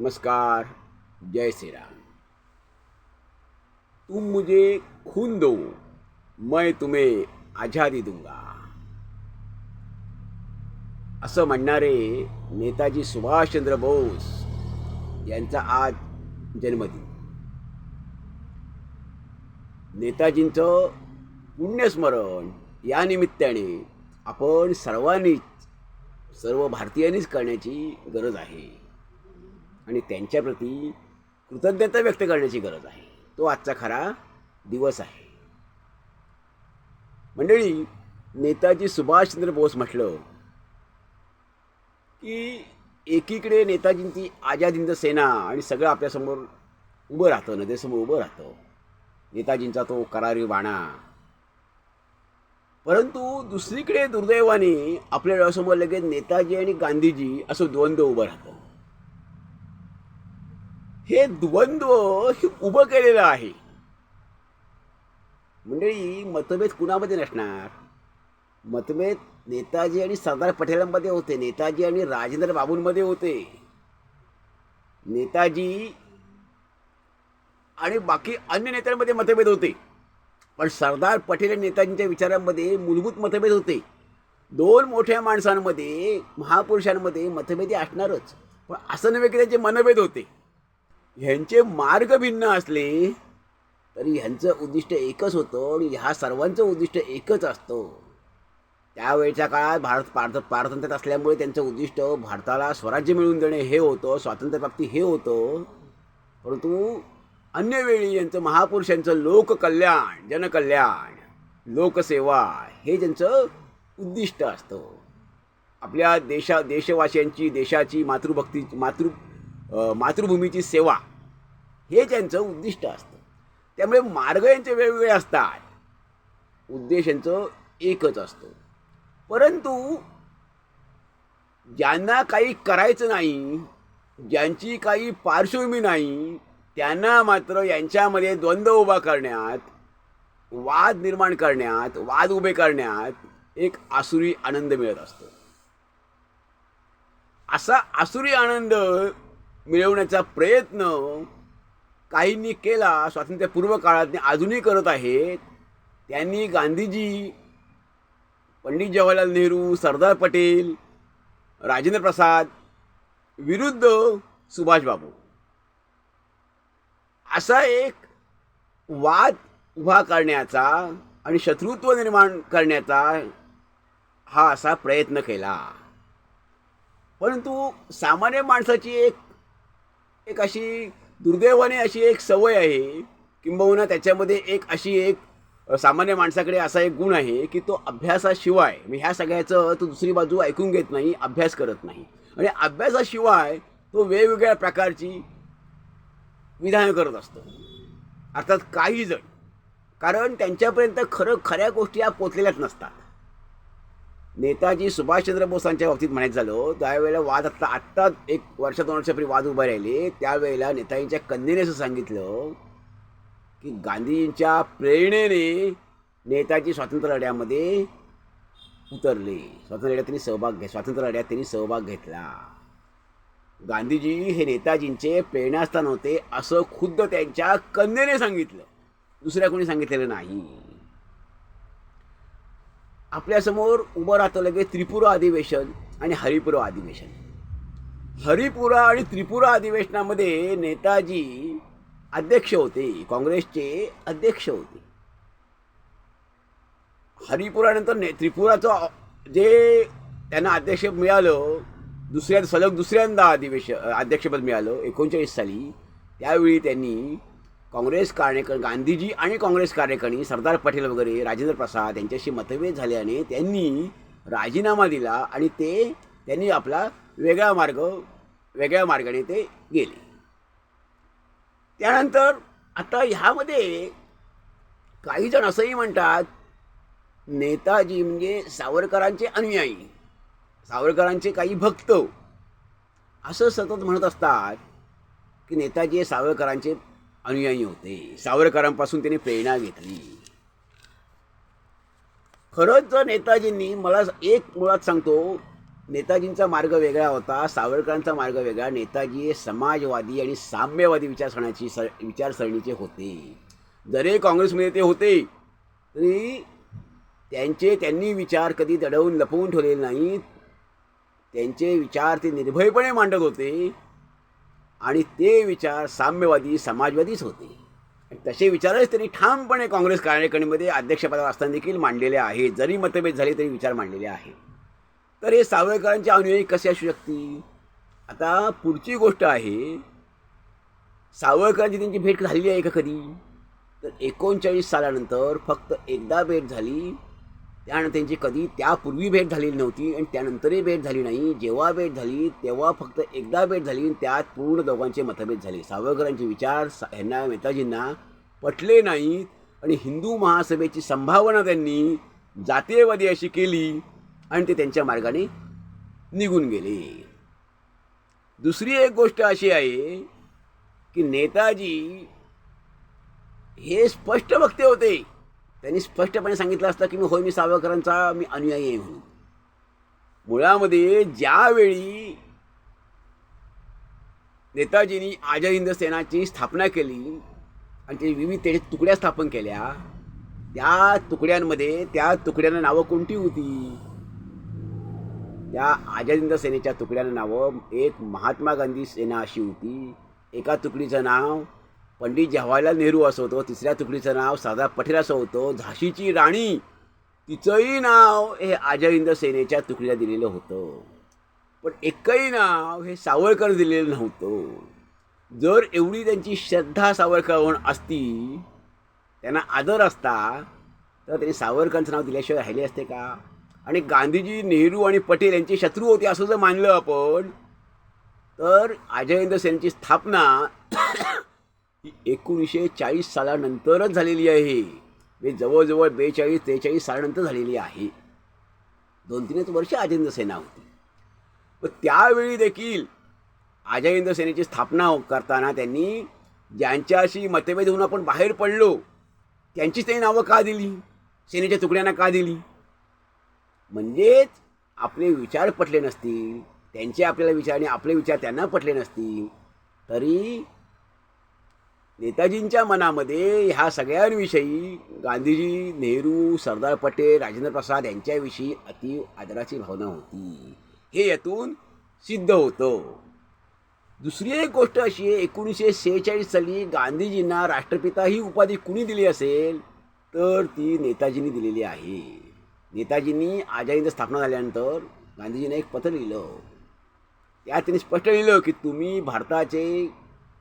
नमस्कार जय श्री राम तुम मुझे खून दो मैं तुम्हें आझादी दूंगा। असं म्हणणारे नेताजी सुभाषचंद्र बोस यांचा आज जन्मदिन। नेताजींचं पुण्यस्मरण या निमित्ताने आपण सर्वांनीच सर्व भारतीयांनीच करण्याची गरज आहे। आणि त्यांच्याप्रती कृतज्ञता व्यक्त करण्याची गरज आहे. तो आजचा खरा दिवस आहे. मंडळी नेताजी सुभाषचंद्र बोस म्हटलं की एकीकडे नेताजींची आझादींद सेना आणि सगळं आपल्यासमोर उभं राहतं नदेसमोर उभं राहतं. नेताजींचा तो करारी बाणा परंतु दुसरीकडे दुर्दैवाने आपल्या डोळ्यासमोर लगेच नेताजी आणि गांधीजी असं द्वंद्व उभं राहतं. हे द्वंद्व हे उभं केलेलं आहे. मंडळी मतभेद कुणामध्ये नसणार? मतभेद नेताजी आणि सरदार पटेलांमध्ये होते. नेताजी आणि राजेंद्र बाबूंमध्ये होते. नेताजी आणि बाकी अन्य नेत्यांमध्ये मतभेद होते. पण सरदार पटेल आणि नेताजींच्या विचारांमध्ये मूलभूत मतभेद होते. दोन मोठ्या माणसांमध्ये महापुरुषांमध्ये मतभेद असणारच. पण असं नव्हे की त्यांचे मनभेद होते. ह्यांचे मार्ग भिन्न असले तरी ह्यांचं उद्दिष्ट एकच होतं आणि ह्या सर्वांचं उद्दिष्ट एकच असतं. त्यावेळच्या काळात भारत पारत पारतंत्र्यात असल्यामुळे त्यांचं उद्दिष्ट भारताला स्वराज्य मिळवून देणे हे होतं स्वातंत्र्यप्राप्ती हे होतं. परंतु अन्य वेळी यांचं महापुरुषांचं लोककल्याण जनकल्याण लोकसेवा हे त्यांचं उद्दिष्ट असतं. आपल्या देशा देशवासियांची देशाची मातृभक्ती मातृ मातृभूमीची सेवा हे त्यांचं उद्दिष्ट असतं त्यामुळे मार्ग यांचे वेगवेगळे असतात. उद्देश यांचं एकच असतो. परंतु ज्यांना काही करायचं नाही ज्यांची काही पार्श्वभूमी नाही त्यांना मात्र यांच्यामध्ये द्वंद्व उभा करण्यात वाद निर्माण करण्यात वाद उभे करण्यात एक आसुरी आनंद मिळत असतो. असा आसुरी आनंद मिळवण्याचा प्रयत्न काहींनी केला स्वातंत्र्यपूर्व काळात अजूनही करत आहेत त्यांनी गांधीजी पंडित जवाहरलाल नेहरू सरदार पटेल राजेंद्र प्रसाद विरुद्ध सुभाषबाबू असा एक वाद उभा करण्याचा आणि शत्रुत्व निर्माण करण्याचा हा असा प्रयत्न केला. परंतु सामान्य माणसाची एक एक अशी दुर्दैवाने अशी एक सवय आहे किंबहुना त्याच्यामध्ये एक अशी एक सामान्य माणसाकडे असा एक गुण आहे की तो अभ्यासाशिवाय मी ह्या सगळ्याचं तो दुसरी बाजू ऐकून घेत नाही अभ्यास करत नाही. आणि अभ्यासाशिवाय तो वेगवेगळ्या प्रकारची विधानं करत असतो. अर्थात काही जण. कारण त्यांच्यापर्यंत खरं खऱ्या गोष्टी या पोचलेल्याच नसतात. नेताजी सुभाषचंद्र बोसांच्या बाबतीत म्हणायचं झालं त्यावेळेला वाद आत्ता आत्ता एक वर्ष दोन वर्षापूर्वी वाद उभे राहिले. त्यावेळेला नेताजींच्या कन्येने असं सांगितलं की गांधीजींच्या प्रेरणेने नेताजी स्वातंत्र्य लढ्यामध्ये उतरले. स्वातंत्र्य लढ्यात त्यांनी सहभाग घे स्वातंत्र्य लढ्यात त्यांनी सहभाग घेतला. गांधीजी हे नेताजींचे प्रेरणास्थान होते असं खुद्द त्यांच्या कन्येने सांगितलं. दुसऱ्या कोणी सांगितलेलं नाही. आपल्यासमोर उभं राहतं लगेच त्रिपुरा अधिवेशन आणि हरिपुरा अधिवेशन. हरिपुरा आणि त्रिपुरा अधिवेशनामध्ये नेताजी अध्यक्ष होते काँग्रेसचे अध्यक्ष होते. हरिपुरानंतर ने त्रिपुराचं जे त्यांना अध्यक्ष मिळालं दुसऱ्या सलग दुसऱ्यांदा अधिवेशन अध्यक्षपद मिळालं एकोणचाळीस साली त्यावेळी त्यांनी काँग्रेस कार्यकर गांधीजी आणि काँग्रेस कार्यकारिणी सरदार पटेल वगैरे राजेंद्र प्रसाद यांच्याशी मतभेद झाल्याने त्यांनी राजीनामा दिला आणि ते त्यांनी आपला वेगळा मार्ग वेगळ्या मार्गाने ते गेले. त्यानंतर आता ह्यामध्ये काही जण असंही म्हणतात नेताजी म्हणजे सावरकरांचे अनुयायी सावरकरांचे काही भक्त. असं सतत म्हणत असतात की नेताजी हे सावरकरांचे अनुयायी होते. सावरकरांपासून त्यांनी प्रेरणा घेतली. खरंच नेताजींनी मला एक मुळात सांगतो नेताजींचा मार्ग वेगळा होता सावरकरांचा मार्ग वेगळा. नेताजी हे समाजवादी आणि साम्यवादी विचारसरण्याची स विचारसरणीचे होते. जरी काँग्रेसमध्ये ते होते. तरी त्यांचे त्यांनी विचार कधी दडवून लपवून ठेवलेले नाहीत. त्यांचे विचार ते निर्भयपणे मांडत होते. आणि ते विचार साम्यवादी समाजवादीच होते. तसे विचारच त्यांनी ठामपणे काँग्रेस कार्यकारिणीमध्ये अध्यक्षपदावर असताना देखील मांडलेले आहेत जरी मतभेद झाले तरी विचार मांडलेले आहेत तर हे सावरकरांचे अनुयायी कसे असू शकतील आता पुढची गोष्ट आहे सावरकरांची त्यांची भेट झालेली आहे का कधी? तर एकोणचाळीस सालानंतर फक्त एकदा भेट झाली. त्यानंतर त्यांची कधी त्यापूर्वी भेट झालेली नव्हती आणि त्यानंतरही भेट झाली नाही. जेव्हा भेट झाली तेव्हा फक्त एकदा भेट झाली आणि त्यात पूर्ण दोघांचे मतभेद झाले. सावरकरांचे विचार सा ह्यांना नेताजींना पटले नाहीत आणि हिंदू महासभेची संभावना त्यांनी जातीयवादी अशी केली आणि ते त्यांच्या मार्गाने निघून गेले. दुसरी एक गोष्ट अशी आहे की नेताजी हे स्पष्ट वक्ते होते. त्यांनी स्पष्टपणे सांगितलं असतं की मी होय मी सावरकरांचा मी अनुयायी आहे म्हणून. मुळामध्ये ज्यावेळी नेताजींनी आझाद हिंद सेनाची स्थापना केली आणि ते विविध त्याच्या तुकड्या स्थापन केल्या त्या तुकड्यांमध्ये त्या तुकड्यांना नावं कोणती होती? त्या आझाद हिंद सेनेच्या तुकड्यांना नावं एक महात्मा गांधी सेना अशी होती. एका तुकडीचं नाव पंडित जवाहरलाल नेहरू असं होतं तिसऱ्या तुकडीचं नाव सरदार पटेल असं होतं झाशीची राणी. तिचंही नाव हे आझाद हिंद सेनेच्या तुकडीला दिलेलं होतं. पण एकही नाव हे सावरकर दिलेलं नव्हतं. जर एवढी त्यांची श्रद्धा सावरकरांवर असती त्यांना आदर असता तर त्यांनी सावरकरांचं नाव दिल्याशिवाय राहिले असते का? आणि गांधीजी नेहरू आणि पटेल यांचे शत्रू होते असं जर मानलं आपण तर आझाद हिंद सेनेची स्थापना ही एकोणीसशे चाळीस सालानंतरच झालेली आहे. म्हणजे जवळजवळ बेचाळीस त्रेचाळीस सालानंतर झालेली आहे. दोन तीनच वर्ष आझाद सेना होती. पण त्यावेळी देखील आझाद सेनेची स्थापना करताना त्यांनी ज्यांच्याशी मतभेद होऊन आपण बाहेर पडलो त्यांचीच त्यांनी नावं का दिली? सेनेच्या तुकड्यांना का दिली? म्हणजेच आपले विचार पटले नसतील त्यांचे आपल्याला विचार आणि आपले विचार त्यांना पटले नसतील तरी नेताजींच्या मनामध्ये ह्या सगळ्यांविषयी गांधीजी नेहरू सरदार पटेल राजेंद्र प्रसाद यांच्याविषयी अति आदराची भावना होती. हे यातून सिद्ध होतं. दुसरी एक गोष्ट अशी आहे एकोणीसशे सेहेचाळीस साली गांधीजींना राष्ट्रपिता ही उपाधी कुणी दिली असेल तर ती नेताजींनी दिलेली आहे. नेताजींनी आझाद स्थापना झाल्यानंतर गांधीजींनी एक पत्र लिहिलं. त्यात त्यांनी स्पष्ट लिहिलं की तुम्ही भारताचे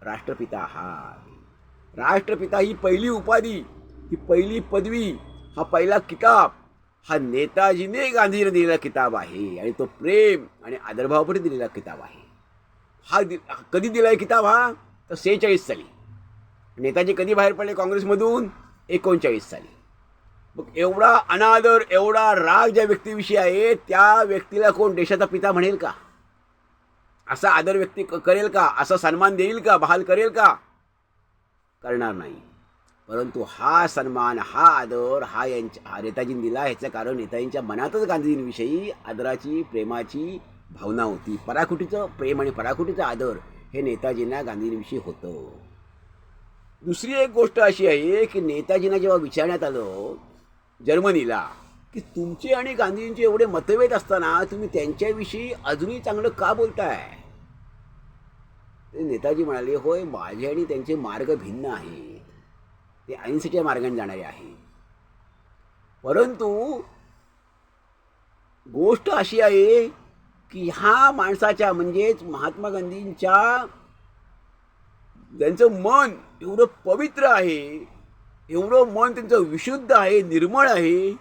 राष्ट्रपिता आहात. राष्ट्रपिता ही पहिली उपाधी ही पहिली पदवी हा पहिला किताब हा नेताजीने गांधीने दिलेला किताब आहे आणि तो प्रेम आणि आदरभावापुढे दिलेला किताब आहे. हा दि कधी दिला आहे किताब हा? तर सेहेचाळीस साली. नेताजी कधी बाहेर पडले काँग्रेसमधून? एकोणचाळीस साली. मग एवढा अनादर एवढा राग ज्या व्यक्तीविषयी आहे त्या व्यक्तीला कोण देशाचा पिता म्हणेल का? असा आदर व्यक्ती क- करेल का? असा सन्मान देईल का? बहाल करेल का? करणार नाही. परंतु हा सन्मान हा आदर हा यांच्या हा नेताजींनी दिला. ह्याचं कारण नेताजींच्या मनातच गांधीजींविषयी आदराची प्रेमाची भावना होती. पराकुटीचं प्रेम आणि पराकुटीचं आदर हे नेताजींना गांधींविषयी होतं. दुसरी एक गोष्ट अशी आहे की नेताजींना जेव्हा विचारण्यात आलं जर्मनीला की तुमचे आणि गांधीजींचे एवढे मतभेद असताना तुम्ही त्यांच्याविषयी अजूनही चांगलं का बोलताय? नेताजी म्हणाले होय माझे आणि त्यांचे मार्ग भिन्न आहेत. ते अहिंसेच्या मार्गाने जाणारे आहे परंतु गोष्ट अशी आहे की ह्या माणसाच्या म्हणजेच महात्मा गांधींच्या त्यांचं मन एवढं पवित्र आहे एवढं मन त्यांचं विशुद्ध आहे निर्मळ आहे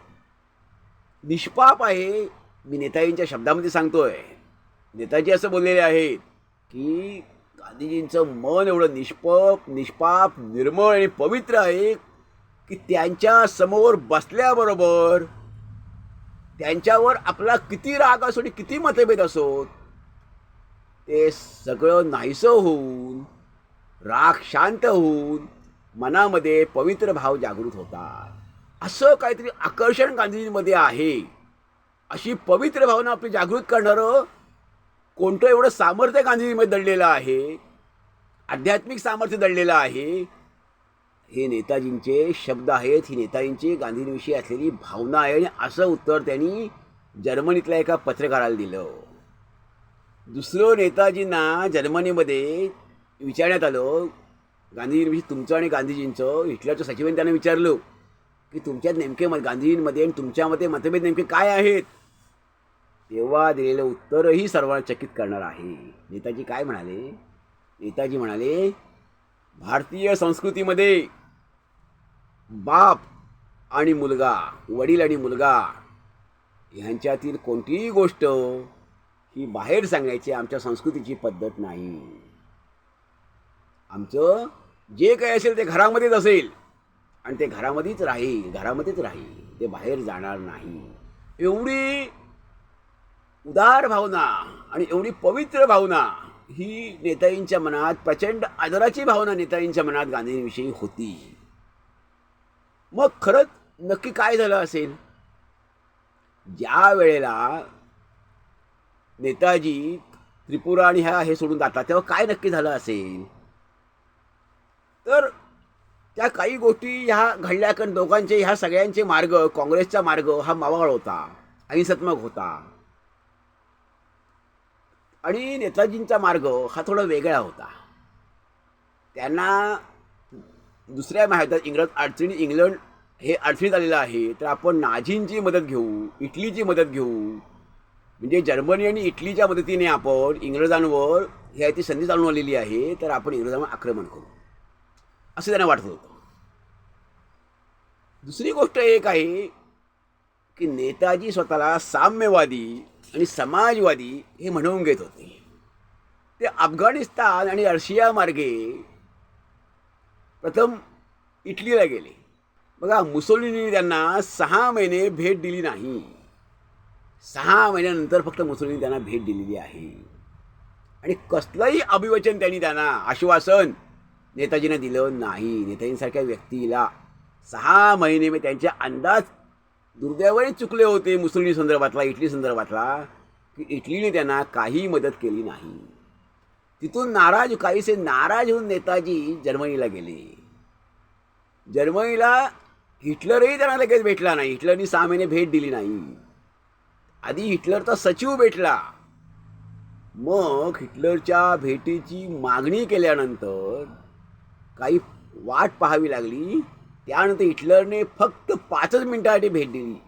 निष्पाप आहे. मी नेताजींच्या शब्दामध्ये सांगतोय. नेताजी असं बोललेले आहेत की गांधीजींचं मन एवढं निष्पप निष्पाप निर्मळ आणि पवित्र आहे की त्यांच्यासमोर बसल्याबरोबर त्यांच्यावर आपला किती राग असो आणि किती मतभेद असोत ते सगळं नाहीसं होऊन राग शांत होऊन मनामध्ये पवित्र भाव जागृत होतात. असं काहीतरी आकर्षण गांधीजींमध्ये आहे. अशी पवित्र भावना आपली जागृत करणारं कोणतं एवढं सामर्थ्य गांधीजीमध्ये दडलेलं आहे? आध्यात्मिक सामर्थ्य दडलेलं आहे? हे नेताजींचे शब्द आहेत ही नेताजींची गांधींविषयी असलेली भावना आहे आणि असं उत्तर त्यांनी जर्मनीतल्या एका पत्रकाराला दिलं. दुसरं नेताजींना जर्मनीमध्ये विचारण्यात आलं. गांधीजींविषयी तुमचं आणि गांधीजींचं हिटलरचं सचिवांनी त्यांना विचारलं की तुमच्यात नेमके मत गांधीजींमध्ये आणि तुमच्यामध्ये मतभेद नेमके काय आहेत? तेव्हा दिलेलं उत्तरही सर्वांना चकित करणार आहे. नेताजी काय म्हणाले? नेताजी म्हणाले भारतीय संस्कृतीमध्ये बाप आणि मुलगा वडील आणि मुलगा ह्यांच्यातील कोणतीही गोष्ट ही बाहेर सांगायची आमच्या संस्कृतीची पद्धत नाही. आमचं जे काही असेल ते घरामध्येच असेल आणि ते घरामध्येच राहील घरामध्येच राहील ते बाहेर जाणार नाही. एवढी उदार भावना आणि एवढी पवित्र भावना ही नेताजींच्या मनात प्रचंड आदराची भावना नेताजींच्या मनात गांधींविषयी होती. मग खरंच नक्की काय झालं असेल? ज्या वेळेला नेताजी त्रिपुरा आणि ह्या हे सोडून जातात तेव्हा काय नक्की झालं असेल? तर त्या काही गोष्टी ह्या घडल्या कारण दोघांचे ह्या सगळ्यांचे मार्ग काँग्रेसचा मार्ग हा मावाळ होता अहिंसात्मक होता. आणि नेताजींचा मार्ग हा थोडा वेगळा होता. त्यांना दुसऱ्या महायुद्धात इंग्रज अडचणी इंग्लंड हे अडचणीत आलेलं आहे तर आपण नाझींची मदत घेऊ इटलीची मदत घेऊ. म्हणजे जर्मनी आणि इटलीच्या मदतीने आपण इंग्रजांवर ह्याची संधी चालून आलेली आहे तर आपण इंग्रजांवर आक्रमण करू. असं त्यांना वाटत होतं. दुसरी गोष्ट एक आहे की नेताजी स्वतःला साम्यवादी आणि समाजवादी हे म्हणवून घेत होते. ते अफगाणिस्तान आणि रशिया मार्गे प्रथम इटलीला गेले. बघा मुसोलिनी त्यांना सहा महिने भेट दिली नाही. सहा महिन्यानंतर फक्त मुसोलिनी त्यांना भेट दिलेली आहे. आणि कसलंही अभिवचन त्यांनी त्यांना आश्वासन नेताजींना दिलं नाही. नेताजींसारख्या व्यक्तीला सहा महिने मी त्यांचे अंदाज दुर्दैवाने चुकले होते मुसलिनी संदर्भातला इटली संदर्भातला की इटलीने त्यांना काही मदत केली नाही. तिथून नाराज काहीसे नाराज होऊन नेताजी जर्मनीला गेले. जर्मनीला हिटलरही त्यांना लगेच भेटला नाही. हिटलरनी सहा महिने भेट दिली नाही. आधी हिटलरचा सचिव भेटला. मग हिटलरच्या भेटीची मागणी केल्यानंतर काही वाट पाहावी लागली. त्यानंतर हिटलरने फक्त पाचच मिनिटासाठी भेट दिली.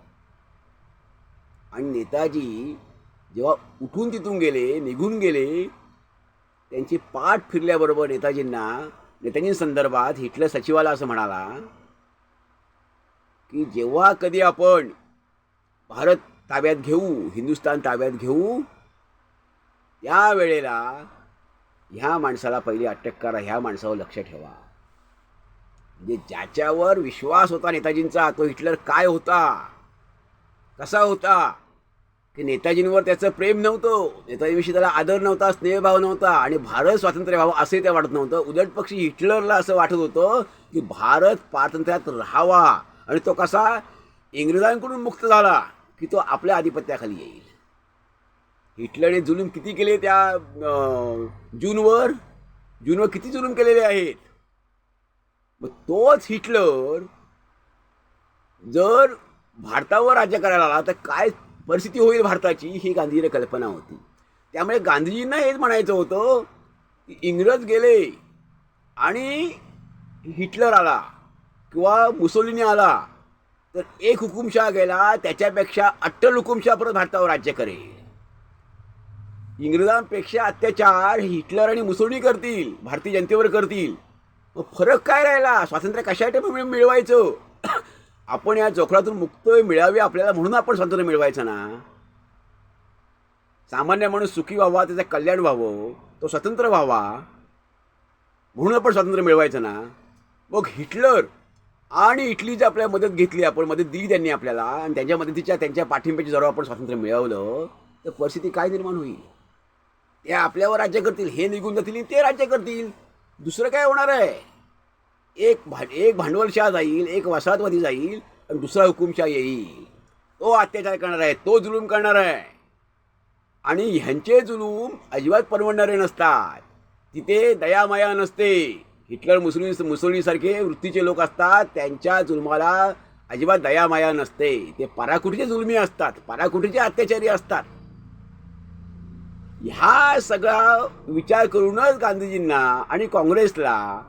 आणि नेताजी जेव्हा उठून तिथून गेले निघून गेले त्यांची पाठ फिरल्याबरोबर नेताजींना नेताजींसंदर्भात हिटलर सचिवाला असं म्हणाला की जेव्हा कधी आपण भारत ताब्यात घेऊ हिंदुस्थान ताब्यात घेऊ त्या वेळेला ह्या माणसाला पहिली अटक करा ह्या माणसावर लक्ष ठेवा. म्हणजे ज्याच्यावर विश्वास होता नेताजींचा तो हिटलर काय होता? कसा होता? की नेताजींवर त्याचं प्रेम नव्हतं. नेताजींविषयी त्याला आदर नव्हता स्नेहभाव नव्हता आणि भारत स्वातंत्र्य व्हावं असंही त्या वाटत नव्हतं. उलट पक्षी हिटलरला असं वाटत होतं की भारत पारतंत्र्यात राहावा आणि तो कसा इंग्रजांकडून मुक्त झाला की तो आपल्या आधिपत्याखाली येईल. हिटलरने जुलूम किती केले त्या अं, जूनवर? जूनवर किती जुलूम केलेले आहेत? मग तोच हिटलर जर भारतावर राज्य करायला आला तर काय परिस्थिती होईल भारताची ही गांधीजीने कल्पना होती. त्यामुळे गांधीजींना हेच म्हणायचं होतं की इंग्रज गेले आणि हिटलर आला किंवा मुसोलिनी आला तर एक हुकुमशाह गेला त्याच्यापेक्षा अट्टल हुकुमशाह परत भारतावर राज्य करेल. इंग्रजांपेक्षा अत्याचार हिटलर आणि मुसोलिनी करतील भारतीय जनतेवर करतील. मग फरक काय राहिला? स्वातंत्र्य कशासाठी मिळवायचं? आपण या जोखडातून मुक्त मिळावी आपल्याला म्हणून आपण स्वातंत्र्य मिळवायचं ना? सामान्य माणूस सुखी व्हावा त्याचं कल्याण व्हावं तो स्वतंत्र व्हावा म्हणून आपण स्वातंत्र्य मिळवायचं ना? मग हिटलर आणि इटलीची आपल्याला मदत घेतली आपण मदत दिली त्यांनी आपल्याला आणि त्यांच्या मदतीच्या त्यांच्या पाठिंब्याची जर आपण स्वातंत्र्य मिळवलं तर परिस्थिती काय निर्माण होईल? त्या आपल्यावर राज्य करतील हे निघून जातील ते राज्य करतील. दुसरं काय होणार आहे? एक भा एक भांडवलशाह जाईल एक वसाहतवादी जाईल आणि दुसरा हुकुमशाह येईल. तो अत्याचार करणार आहे तो जुलूम करणार आहे. आणि ह्यांचे जुलूम अजिबात परवडणारे नसतात. तिथे दयामाया नसते. हिटलर मुसोलिनी मुसोलीसारखे वृत्तीचे लोक असतात त्यांच्या जुलमाला अजिबात दयामाया नसते. ते पराकुटीचे जुलमी असतात पराकुटीचे अत्याचारी असतात. ह्या सगळा विचार करूनच गांधीजींना आणि काँग्रेसला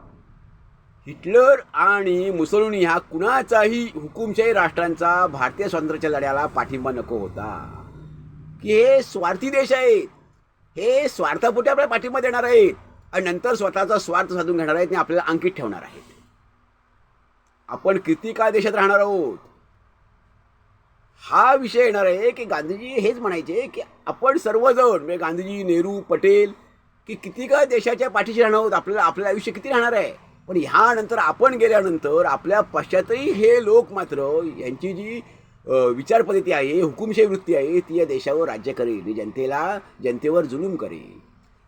हिटलर आणि मुसोलिनी ह्या कुणाचाही हुकुमशाही राष्ट्रांचा भारतीय स्वातंत्र्याच्या लढ्याला पाठिंबा नको होता. की हे स्वार्थी देश आहेत. हे स्वार्थापोटी आपल्याला पाठिंबा देणार आहेत. आणि नंतर स्वतःचा स्वार्थ साधून घेणार आहेत आणि आपल्याला अंकित ठेवणार आहेत. आपण किती काळ देशात राहणार आहोत? हा विषय येणार आहे की गांधीजी हेच म्हणायचे की आपण सर्वजण म्हणजे गांधीजी नेहरू पटेल की किती का देशाच्या पाठीशी राहणार आहोत आपल्याला आपलं आयुष्य किती राहणार आहे? पण ह्यानंतर आपण गेल्यानंतर आपल्या पश्चातही हे लोक मात्र यांची जी विचारपद्धती आहे हुकुमशाही वृत्ती आहे ती या देशावर राज्य करेल जनतेला जनतेवर जुलूम करेल.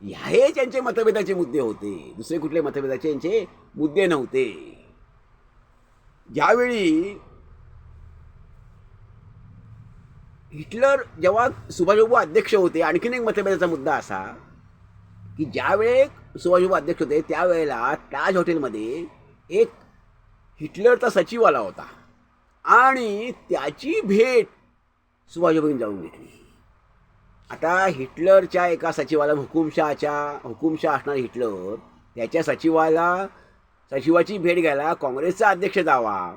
ह्या हे त्यांचे मतभेदाचे मुद्दे होते. दुसरे कुठले मतभेदाचे यांचे मुद्दे नव्हते. ज्यावेळी हिटलर जेव्हा सुभाषबाबू अध्यक्ष होते आणखीन एक मतभेदाचा मुद्दा असा की ज्यावेळेस सुभाषबाबू अध्यक्ष होते त्यावेळेला ताज हॉटेलमध्ये एक हिटलरचा सचिव आला होता. आणि त्याची भेट सुभाषबाबूंनी जाऊन घेतली. आता हिटलरच्या एका सचिवाला हुकुमशहाच्या हुकुमशहा असणारा हिटलर त्याच्या सचिवाला सचिवाची भेट घ्यायला काँग्रेसचा अध्यक्ष जावा.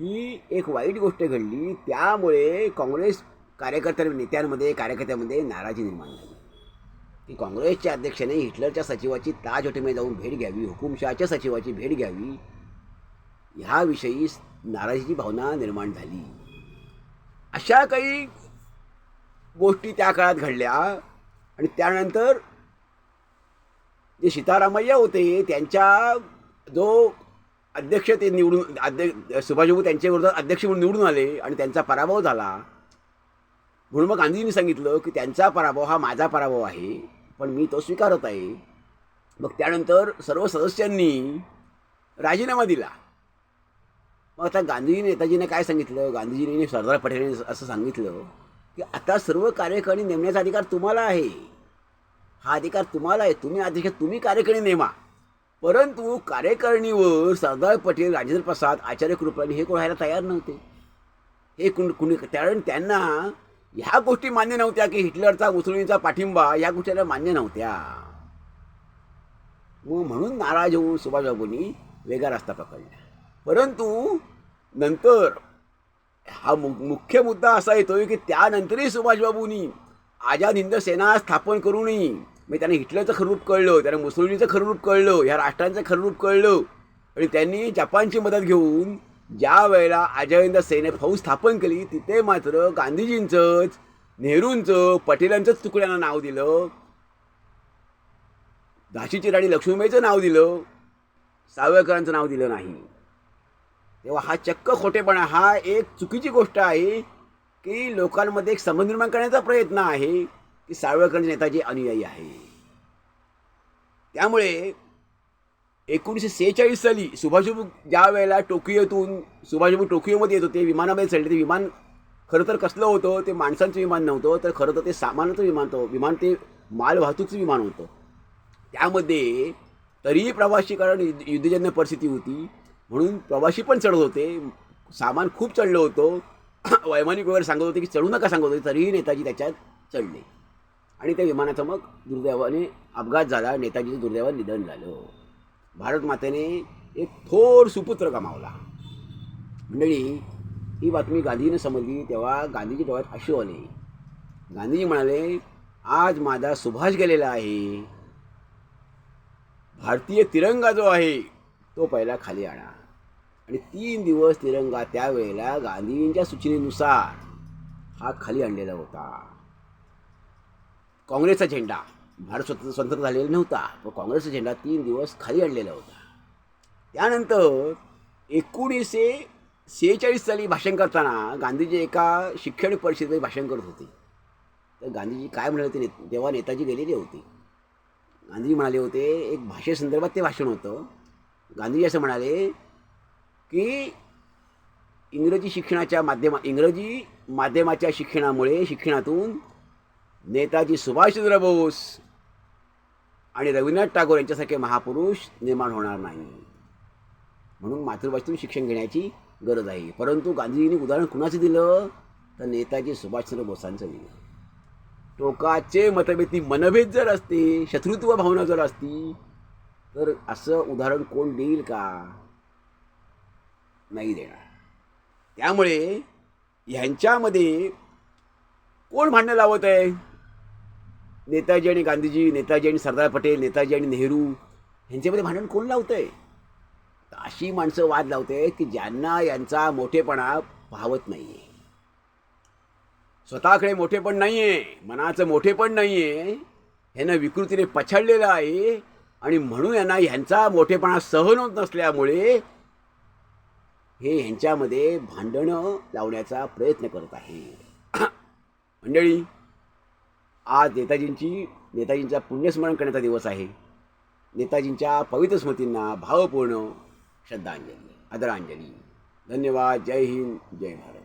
ही एक वाईट गोष्ट घडली. त्यामुळे काँग्रेस कार्यकर्त्या नेत्यांमध्ये कार्यकर्त्यांमध्ये नाराजी निर्माण झाली. की काँग्रेसच्या अध्यक्षाने हिटलरच्या सचिवाची ताज हॉटेलमध्ये जाऊन भेट घ्यावी हुकुमशहाच्या सचिवाची भेट घ्यावी ह्याविषयी नाराजीची भावना निर्माण झाली. अशा काही गोष्टी त्या काळात घडल्या. आणि त्यानंतर जे सीतारामय्या होते त्यांच्या जो अध्यक्ष ते निवडून अध्यक्ष सुभाषबाबू त्यांच्याविरोधात अध्यक्ष म्हणून निवडून आले आणि त्यांचा पराभव झाला. म्हणून मग गांधीजींनी सांगितलं की त्यांचा पराभव हा माझा पराभव आहे पण मी तो स्वीकारत आहे. मग त्यानंतर सर्व सदस्यांनी राजीनामा दिला. मग आता गांधीजी नेताजीने काय सांगितलं? गांधीजींनी सरदार पटेलने असं सांगितलं की आता सर्व कार्यकारणी नेमण्याचा अधिकार तुम्हाला आहे. हा अधिकार तुम्हाला आहे. तुम्ही अध्यक्ष तुम्ही कार्यकारणी नेमा. परंतु कार्यकारिणीवर सरदार पटेल राजेंद्र प्रसाद आचार्य कृपलानी हे कोण व्हायला तयार नव्हते. हे कुण कुणी कारण त्यांना ह्या गोष्टी मान्य नव्हत्या की हिटलरचा मुसलिनीचा पाठिंबा ह्या गोष्टीला मान्य नव्हत्या. मग म्हणून नाराज होऊन सुभाषबाबूंनी वेगळा रस्ता पकडला. परंतु नंतर हा मु मुख्य मुद्दा असा येतोय की त्यानंतरही सुभाषबाबूंनी आझाद हिंद सेना स्थापन करूनही म्हणजे त्यांना हिटलरचं खरं रूप कळलं त्यांना मुसोलिनीचं खरं रूप कळलं ह्या राष्ट्रांचं खरं रूप कळलं. आणि त्यांनी जपानची मदत घेऊन ज्या वेळेला अजयंद सेने फौज स्थापन केली तिथे मात्र गांधीजींचंच नेहरूंचं पटेलांचंच तुकड्यांना नाव दिलं. झाशीची राणी लक्ष्मीबाईचं नाव दिलं. सावरकरांचं नाव दिलं नाही. तेव्हा हा चक्क खोटेपणा हा एक चुकीची गोष्ट आहे की लोकांमध्ये एक समज निर्माण करण्याचा प्रयत्न आहे. की सावरकर नेताजी अनुयायी आहे. त्यामुळे एकोणीसशे सेहेचाळीस साली सुभाषबाबू ज्या वेळेला टोकियोतून सुभाषबाबू टोकियोमध्ये येत होते विमानामध्ये चढले ते विमान खरं तर कसलं होतं ते माणसांचं विमान नव्हतं तर खरं तर ते सामानाचं विमान होतं विमान ते माल वाहतूकचं विमान होतं. त्यामध्ये तरीही प्रवासी कारण युद्धजन्य परिस्थिती होती म्हणून प्रवासी पण चढत होते सामान खूप चढलं होतं. वैमानिक वगैरे सांगत होते की चढू नका सांगत होते तरीही नेताजी त्याच्यात चढले. आणि त्या विमानाचा मग दुर्दैवाने अपघात झाला नेताजीचं दुर्दैवाने निधन झालं. भारत मातेने एक थोर सुपुत्र गमावला. मंडळी ही बातमी गांधीने समजली तेव्हा गांधीजी डोळ्यात अश्रू आले. गांधीजी म्हणाले आज माझा सुभाष गेलेला आहे. भारतीय तिरंगा जो आहे तो पहिला खाली आणा. आणि तीन दिवस तिरंगा त्यावेळेला गांधीजींच्या सूचनेनुसार हा खाली आणलेला होता. काँग्रेसचा झेंडा. भारत स्वतंत्र स्वतंत्र झालेला नव्हता पण काँग्रेसचा झेंडा तीन दिवस खाली आणलेला होता. त्यानंतर एकोणीसशे सेहेचाळीस साली भाषण करताना गांधीजी एका शिक्षण परिषदेमध्ये भाषण करत होते. तर गांधीजी काय म्हणाले होते ने- तेव्हा नेताजी गेलेले होते. गांधीजी म्हणाले होते एक भाषेसंदर्भात ते भाषण होतं. गांधीजी असं म्हणाले की इंग्रजी शिक्षणाच्या माध्यमा इंग्रजी माध्यमाच्या शिक्षणामुळे शिक्षणातून नेताजी सुभाषचंद्र बोस आणि रवींद्रनाथ टागोर यांच्यासारखे महापुरुष निर्माण होणार नाही. म्हणून मातृभाषेतून शिक्षण घेण्याची गरज आहे. परंतु गांधीजींनी उदाहरण कुणाचं दिलं? तर नेताजी सुभाषचंद्र बोसांचं दिलं. टोकाचे मतभेद मनभेद जर असते शत्रुत्व भावना जर असती तर असं उदाहरण कोण देईल का? नाही देणार. त्यामुळे ह्यांच्यामध्ये कोण भांडणं लावत आहे? नेताजी आणि गांधीजी नेताजी आणि सरदार पटेल नेताजी आणि नेहरू ह्यांच्यामध्ये भांडण कोण लावतं आहे अशी माणसं वाद लावते की ज्यांना यांचा मोठेपणा भावत नाही आहे स्वतःकडे मोठेपण नाही आहे मनाचं मोठेपण नाही आहे ह्यांना विकृतीने पछाडलेलं आहे आणि म्हणून यांना ह्यांचा मोठेपणा सहन होत नसल्यामुळे हे ह्यांच्यामध्ये भांडणं लावण्याचा प्रयत्न करत आहे. मंडळी आज नेताजींची नेताजींचा पुण्यस्मरण करण्याचा दिवस आहे. नेताजींच्या पवित्र स्मृतींना भावपूर्ण श्रद्धांजली आदरांजली. धन्यवाद. जय हिंद. जय भारत.